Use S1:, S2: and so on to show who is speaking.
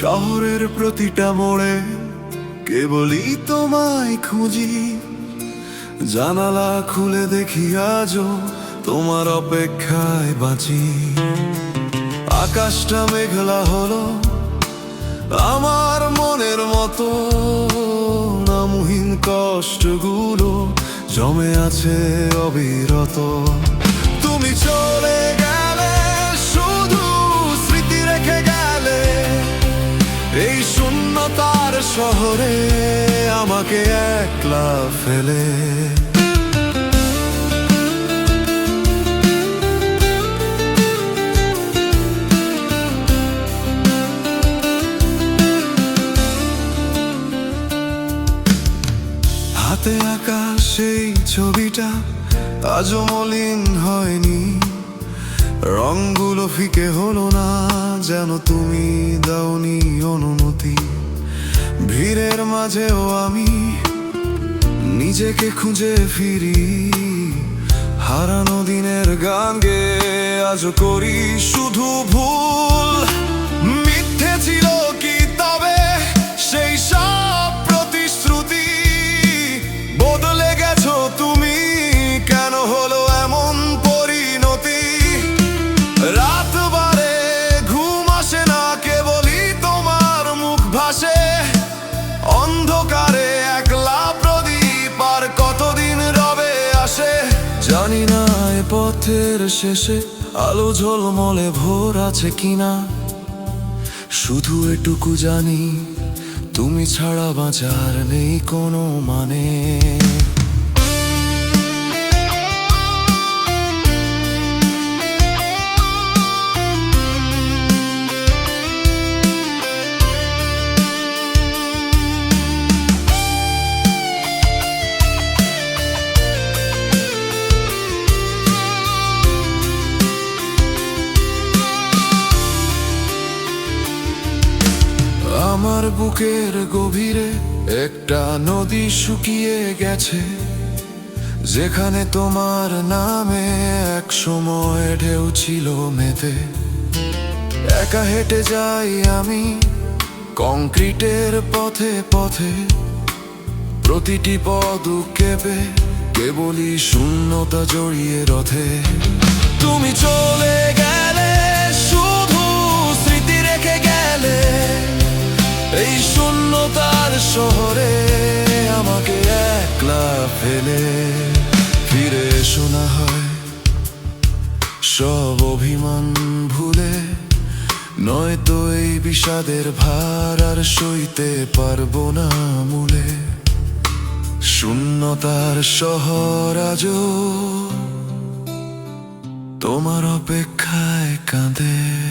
S1: শহরের প্রতিটা মোড়ে কেবলই তোমায় খুঁজি। জানালা খুলে দেখি আজও তোমার অপেক্ষায় বাঁচি। আকাশটা মেঘলা হলো আমার মনের মতো। নামহীন কষ্টগুলো জমে আছে অবিরত। তুমি চলে শহরে আমাকে একলা ফেলে। হাতে আঁকা সেই ছবিটা আজও মলিন হয়নি। রংগুলো ফিকে হলো না, যেন তুমি দাওনি অনুমতি। ভিড়ের মাঝেও আমি নিজেকে খুঁজে ফিরি। হারানো দিনের গান গে আজও করি শুধু ভুল। মিথ্যে ছিল কি তবে সেই সব প্রতিশ্রুতি। বদলে গেছো তুমি, কেন হলো এমন পরিণতি? রাত বারে ঘুম আসে না, কেবলই তোমার মুখ ভাসে। এ পথের শেষে আলো ঝলমলে ভোর আছে কিনা? শুধু এটুকু জানি, তুমি ছাড়া বাঁচার নেই কোনো মানে। আমার বুকের গভীরে একটা নদী শুকিয়ে গেছে, যেখানে তোমার নামে এক সময় ঢেউ ছিল মেতে। একা হেঁটে যাই আমি কংক্রিটের পথে পথে, প্রতিটি পদ কেঁপে কেবলই শূন্যতা জড়িয়ে রথে। তুমি চলে গেলে ফেলে ফিরে শোনা হয়। সব অভিমান ভুলে নয়তো এই বিষাদের ভার আর সইতে পারব না মূলে। শূন্যতার শহর আজও তোমার অপেক্ষায় কাঁদে।